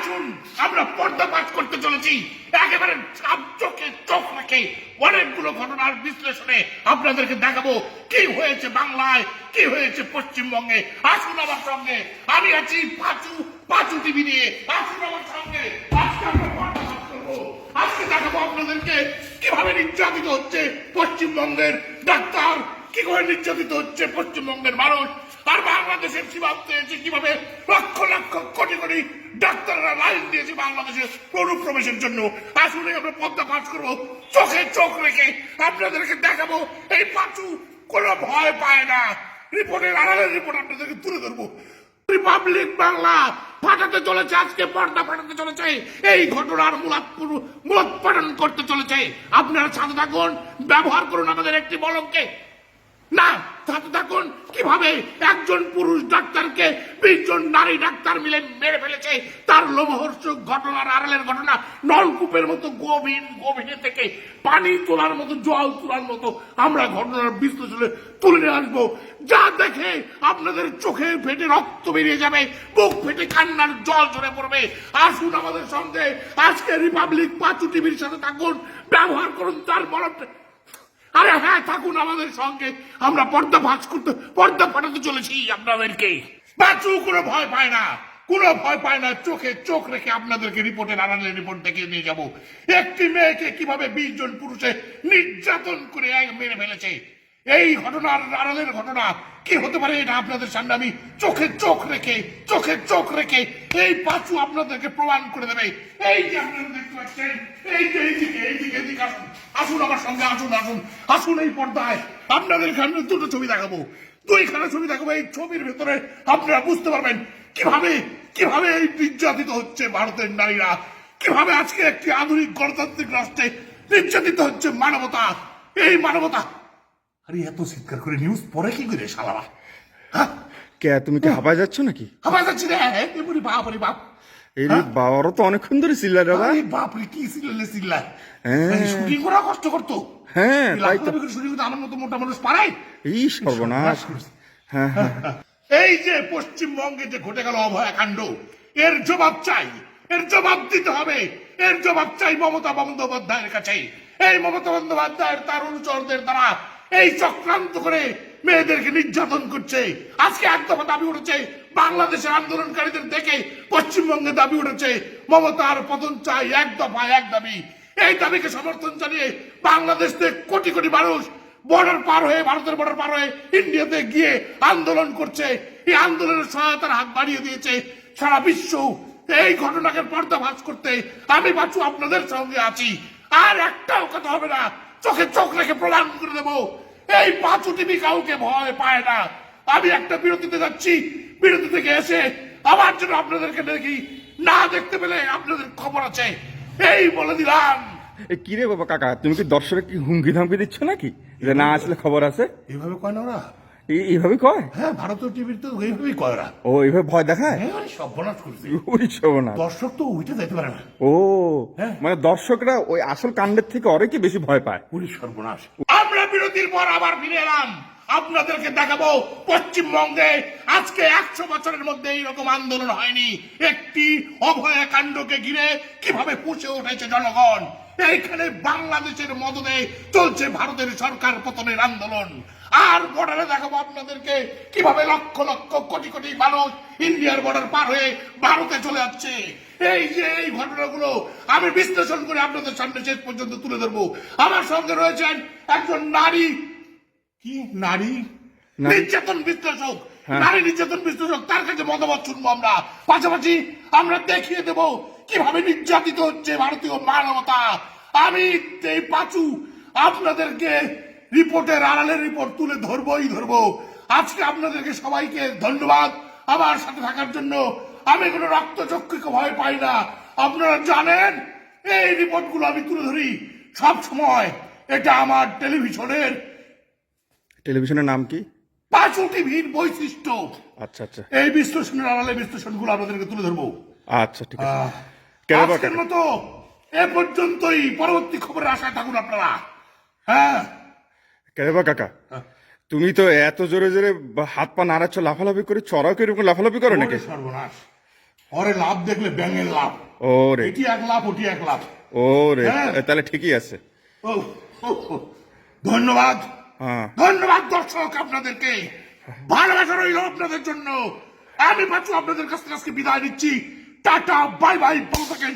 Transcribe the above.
আসুন আমরা পর্দাপাত করতে চলেছি। একেবারে চোখে চোখ রেখে অনেকগুলো ঘটনার বিশ্লেষণে আপনাদেরকে দেখাবো। কি হয়েছে বাংলায়? কি হয়েছে পশ্চিমবঙ্গে? আসুন আমার সঙ্গে। আমি আছি পাঁচু পাঁচু টিভি নিয়ে। আসুন আমার সঙ্গে। আজকে আমরা পর্দাপাত করব। আজকে দেখাবো আপনাদেরকে কীভাবে নির্যাতিত হচ্ছে পশ্চিমবঙ্গের ডাক্তার কি করে নির্যাতিত হচ্ছে পশ্চিমবঙ্গের মানুষ। আর বাংলাদেশের সীমান্তে এসে কীভাবে লক্ষ লক্ষ কোটি কোটি ডাক্তাররা লাইন দিয়েছে বাংলাদেশের অনুপ্রবেশের জন্য। আসলে আমরা পদ্মা পাস করব। চোখে চোখ রেখে আপনাদেরকে দেখাবো। এই পাঁচু কোনো ভয় পায় না। রিপোর্টের আড়ালের রিপোর্ট আপনাদেরকে তুলে ধরবো। রিপাবলিক বাংলা ফাটাতে চলেছে, আজকে পর্দা ফাটাতে চলেছে। এই ঘটনার মূলাৎ মূলোৎপাদন করতে চলেছে। আপনারা সাথে থাকুন, ব্যবহার করুন আমাদের একটি বলমকে না, সাথে থাকুন। কীভাবে একজন পুরুষ ডাক্তারকে বিশ জন নারী ডাক্তার মিলে মেরে ফেলেছে? তার লোমহর্ষক ঘটনার আড়ালের ঘটনা নলকূপের মতো গভীর, গভীরে থেকে পানি তোলার মতো, জল তোলার মতো আমরা ঘটনার বিশ্লেষণে তুলে নিয়ে আসব। যা দেখে আপনাদের চোখে ফেটে রক্ত বেরিয়ে যাবে, বুক ফেটে কান্নার জল ঝরে পড়বে। আসুন আমাদের সঙ্গে আজকে রিপাবলিক পাঁচু টিভির সাথে থাকুন, ব্যবহার করুন তার বলটা আরে হ্যাঁ থাকুন আমাদের সঙ্গে। আমরা পর্দা ভাঁজ করতে পর্দা ফাটাতে চলেছি আপনাদেরকে। বাঁচু কোনো ভয় পায় না। কোনো ভয় পায় না। চোখে চোখ রেখে আপনাদেরকে রিপোর্টে আড়ালে রিপোর্ট দেখিয়ে নিয়ে যাব। একটি মেয়েকে কীভাবে বিশ জন পুরুষে নির্যাতন করে এক মেরে ফেলেছে? এই ঘটনার আড়ালের ঘটনা। কি হতে পারে এটা আপনাদের সামনে আমি চোখে চোখ রেখে, চোখে চোখ রেখে এই পাঁচু আপনাদেরকে প্রমাণ করে দেবে। এই যে আপনারা দেখতে পাচ্ছেন, এই যে এইদিকে এইদিকে এইদিকে আসুন। আসুন আমার সঙ্গে, আসুন আসুন। আসুন এই পর্দায়। আপনাদের সামনে দুটো ছবি দেখাবো। দুইখানা ছবি দেখাবো। এই ছবির ভেতরে আপনারা বুঝতে পারবেন কীভাবে কীভাবে এই নির্যাতিত হচ্ছে ভারতের নারীরা। কীভাবে আজকে একটি আধুনিক গণতান্ত্রিক রাষ্ট্রে নির্যাতিত হচ্ছে মানবতা। এই মানবতা আরে এত চিৎকার করে নিউজ পরে কি করে শালারা হ্যাঁ? কে তুমি কি হাঁপায় যাচ্ছ নাকি? আমার কাছে রে এমনি বাপ রে বাপ। এই বাবারও তো অনেকক্ষণ ধরে দাদা বাপ। রে কি হ্যাঁ। শুটিং করা কষ্ট করতো। হ্যাঁ তাই তো। শুটিং করতে আমার মতো মোটা মানুষ পারাই এই সর্বনাশ। হ্যাঁ হ্যাঁ। এই যে পশ্চিমবঙ্গে যে ঘটে গেল অভয়াকাণ্ড এর জবাব চাই এর জবাব দিতে হবে। এর জবাব চাই মমতা বন্দ্যোপাধ্যায়ের কাছে। এই মমতা বন্দ্যোপাধ্যায়ের তার অনুচরদের দ্বারা এই চক্রান্ত করে মেয়েদেরকে নির্যাতন করছে। আজকে এক দফা দাবি উঠেছে, বাংলাদেশের আন্দোলনকারীদের দেখে পশ্চিমবঙ্গে দাবি উঠেছে, মমতার পতন চাই এক দফা এক দাবি। এই দাবিকে সমর্থন জানিয়ে বাংলাদেশ থেকে কোটি কোটি মানুষ বর্ডার পার হয়ে, ভারতের বর্ডার পার হয়ে ইন্ডিয়াতে গিয়ে আন্দোলন করছে। এই আন্দোলনের সহায়তার হাত বাড়িয়ে দিয়েছে সারা বিশ্ব। এই ঘটনাকে পর্দা পর্দাভাস করতে আমি বাঁচু আপনাদের সঙ্গে আছি। আর একটাও কথা হবে না চোখে চোখ রেখে প্রমাণ করে দেবো। এই পাঁচু টিভি কাউকে ভয় পায় না। আমি একটা বিরতিতে যাচ্ছি। বিরতি থেকে এসে আমার জন্য আপনাদেরকে দেখি। না দেখতে পেলে আপনাদের খবর আছে। এই বলে দিলাম। এ কি রে বাবা কাকা তুমি কি দর্শকের কি হুমকি ধামকি দিচ্ছ নাকি? যে না আসলে খবর আছে? এভাবে কয় না ওরা? এইভাবে কয়? হ্যাঁ ভারতীয় টিভির তো এইভাবেই কয় ওরা। ও এইভাবে ভয় দেখায়? হ্যাঁ সর্বনাশ করছে। ওই সর্বনাশ। দর্শক তো উঠে যেতে পারে না। ও হ্যাঁ। মানে দর্শকরা ওই আসল কাণ্ডের থেকে অনেকে বেশি ভয় পায়। পুরি সর্বনাশ। আমরা বিরতির পর আবার ফিরে এলাম। আপনাদেরকে দেখাবো পশ্চিমবঙ্গে। আজকে একশো বছরের মধ্যে এইরকম আন্দোলন হয়নি। একটি অভয়া কাণ্ডকে ঘিরে কীভাবে পুষে উঠেছে জনগণ? এইখানে বাংলাদেশের মদদে চলছে ভারতের সরকার পতনের আন্দোলন। আর বর্ডারে দেখাবো আপনাদেরকে কীভাবে লক্ষ লক্ষ কোটি কোটি মানুষ ইন্ডিয়ার বর্ডার পার হয়ে ভারতে চলে যাচ্ছে। এই যে এই ঘটনাগুলো আমি বিশ্লেষণ করে আপনাদের সামনে শেষ পর্যন্ত তুলে ধরবো। আমার সঙ্গে রয়েছেন একজন নারী। কি? নারী? নারী। নির্যাতন বিশ্লেষক। হ্যাঁ। নারী নির্যাতন বিশ্লেষক তার কাছে মতামত শুনব আমরা। পাশাপাশি আমরা দেখিয়ে দেব কীভাবে নির্যাতিত হচ্ছে ভারতীয় মানবতা। আমি এই পাচু আপনাদেরকে রিপোর্টের আড়ালের রিপোর্ট তুলে ধরবই ধরবো। আজকে আপনাদেরকে সবাইকে ধন্যবাদ। আমার সাথে থাকার জন্য আমি কোনো রক্তচক্ষুকে ভয় পাই না। আপনারা জানেন এই রিপোর্টগুলো আমি তুলে ধরি সব সময়। এটা আমার টেলিভিশনের টেলিভিশনের নাম কি? পাঁচু টিভির বৈশিষ্ট্য। আচ্ছা আচ্ছা। এই বিশ্লেষণের আড়ালে বিশ্লেষণগুলো আপনাদেরকে তুলে ধরবো। আচ্ছা ঠিক আছে। আজকের মতো এ পর্যন্তই। পরবর্তী খবরের আশায় থাকুন আপনারা। হ্যাঁ। কাকা? তুমি তো এত জোরে জোরে হাত পা নাড়াচ্ছ লাফালাফি করে চড়াও কি এরকম লাফালাফি করো নাকি? সর্বনাশ। ওরে লাভ দেখলে ব্যাঙের লাভ ওরে। এটি এক লাভ ওটি এক লাভ ওরে হ্যাঁ। তাহলে ঠিকই আছে। ধন্যবাদ। হ্যাঁ। ধন্যবাদ দর্শক আপনাদেরকে। ভালোবাসা রইল আপনাদের জন্য। আমি পাচ্ছি আপনাদের কাছ থেকে আজকে বিদায় নিচ্ছি। টাটা বাই বাই ভালো থাকেন।